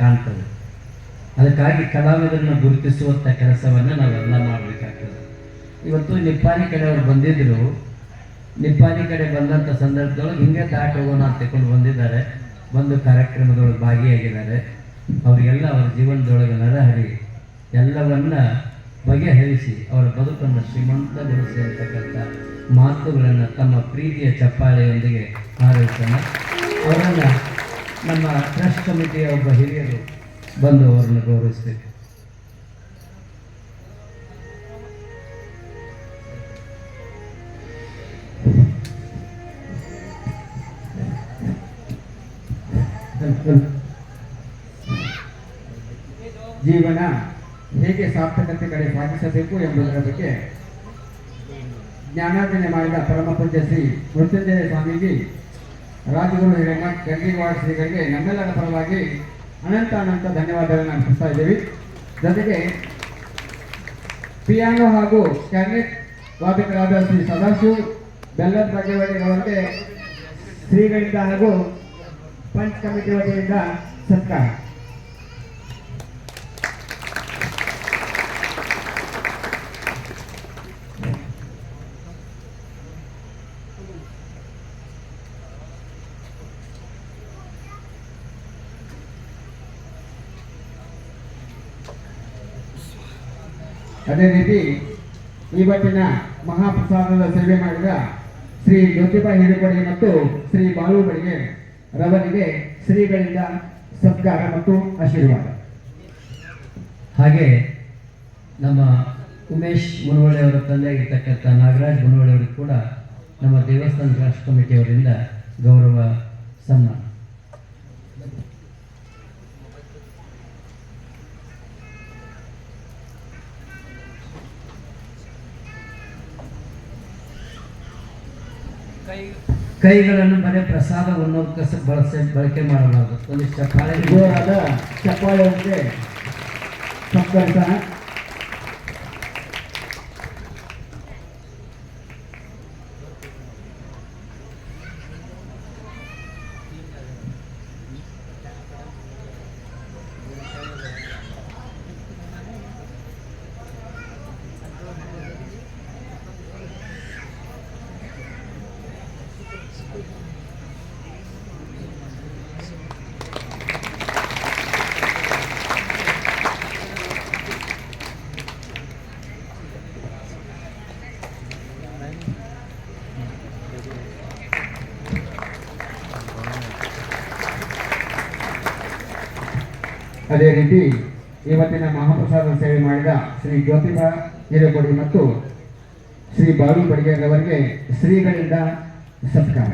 ಕಾಣ್ತದೆ. ಅದಕ್ಕಾಗಿ ಕಲಾವಿದರನ್ನ ಗುರುತಿಸುವಂಥ ಕೆಲಸವನ್ನು ನಾವೆಲ್ಲ ಮಾಡಬೇಕಾಗ್ತದೆ. ಇವತ್ತು ನಿಪ್ಪಾಣಿ ಕಡೆಯವರು ಬಂದಿದ್ದರು ನಿಪ್ಪಾಣಿ ಕಡೆ ಬಂದಂಥ ಸಂದರ್ಭದೊಳಗೆ ಹಿಂಗೆ ಹೋಗೋಣ ಅಂತ ತಗೊಂಡು ಬಂದಿದ್ದಾರೆ. ಬಂದು ಕಾರ್ಯಕ್ರಮದೊಳಗೆ ಭಾಗಿಯಾಗಿದ್ದಾರೆ. ಅವರಿಗೆಲ್ಲ ಅವರ ಜೀವನದೊಳಗೆ ನರಹರಿ ಎಲ್ಲವನ್ನ ಬಗೆಹರಿಸಿ ಅವರ ಬದುಕನ್ನು ಶ್ರೀಮಂತಗೊಳಿಸಿ ಅಂತಕ್ಕಂಥ ಮಾತುಗಳನ್ನು ತಮ್ಮ ಪ್ರೀತಿಯ ಚಪ್ಪಾಳೆಯೊಂದಿಗೆ ಹಾರೈಸೋಣ. ಅವರನ್ನು ನಮ್ಮ ಟ್ರಸ್ಟ್ ಕಮಿಟಿಯ ಒಬ್ಬ ಹಿರಿಯರು ಬಂದು ಅವರನ್ನು ಗೌರವಿಸಬೇಕು ಜೀವನ ಹೇಗೆ ಸಾರ್ಥಕತೆ ಕಡೆ ಸಾಗಿಸಬೇಕು ಎಂಬುದರ ಬಗ್ಗೆ ಜ್ಞಾನಾರ್ಜನೆ ಮಾಡಿದ ಪರಮ ಪೂಜ್ಯ ಶ್ರೀ ಮೃತ್ಯುಂಜಯ ಸ್ವಾಮೀಜಿ ರಾಜಗುರು ಹಿರೇಮಠ್ ಗಂಗಿವಾಡ್ ಶ್ರೀಗಳಿಗೆ ನಮ್ಮೆಲ್ಲರ ಪರವಾಗಿ ಅನಂತ ಅನಂತ ಧನ್ಯವಾದಗಳನ್ನು ಅರ್ಪಿಸ್ತಾ ಇದ್ದೀವಿ. ಜೊತೆಗೆ ಪಿಯಾನೋ ಹಾಗೂ ಕ್ಯಾಬಿನೆಟ್ ವಾದಕರಾದ ಶ್ರೀ ಸದಾಶಿವ್ ಬೆಲ್ಲದ ಅವರಿಗೆ ಶ್ರೀಗಳಿಂದ ಹಾಗೂ ಪಂಚ್ ಕಮಿಟಿ ವತಿಯಿಂದ ಸತ್ಕಾರ. ಅದೇ ರೀತಿ ಇವತ್ತಿನ ಮಹಾಪ್ರಸಾದದ ಸೇವೆ ಮಾಡಿದ ಶ್ರೀ ಜ್ಯೋತಿಬಾ ಹಿರೇಬಡಿ ಮತ್ತು ಶ್ರೀ ಬಾಲು ಬಳಿಗೆ ರವರಿಗೆ ಶ್ರೀಗಳಿಂದ ಸತ್ಕಾರ ಮತ್ತು ಆಶೀರ್ವಾದ. ಹಾಗೆ ನಮ್ಮ ಉಮೇಶ್ ಮುನವಳ್ಳಿ ಅವರ ತಂದೆಯಾಗಿರ್ತಕ್ಕಂಥ ನಾಗರಾಜ್ ಮುನವಳ್ಳಿ ಅವರಿಗೆ ಕೂಡ ನಮ್ಮ ದೇವಸ್ಥಾನ ಟ್ರಸ್ಟ್ ಕಮಿಟಿಯವರಿಂದ ಗೌರವ ಸನ್ಮಾನ. ಕೈಗಳನ್ನು ಮನೆ ಪ್ರಸಾದವನ್ನು ಉನ್ನೋದಕ್ಕೆ ಬಳಸಿ ಬಳಕೆ ಮಾಡಲಾಗುತ್ತೆ ಒಂದಿಷ್ಟು ಚಪ್ಪಾಳೆ ಚಪ್ಪಾಳೆ ಅಂದರೆ ಸತ್ಕರಿಸೋಣ ಅದೇ ರೀತಿ ಇವತ್ತಿನ ಮಹಾಪ್ರಸಾದ ಸೇವೆ ಮಾಡಿದ ಶ್ರೀ ಜ್ಯೋತಿಬಾ ಹಿರೇಕೊಡಿ ಮತ್ತು ಶ್ರೀ ಬಾಲು ಬಡಿಗೆರವರಿಗೆ ಶ್ರೀಗಳಿಂದ ಸತ್ಕಾರ.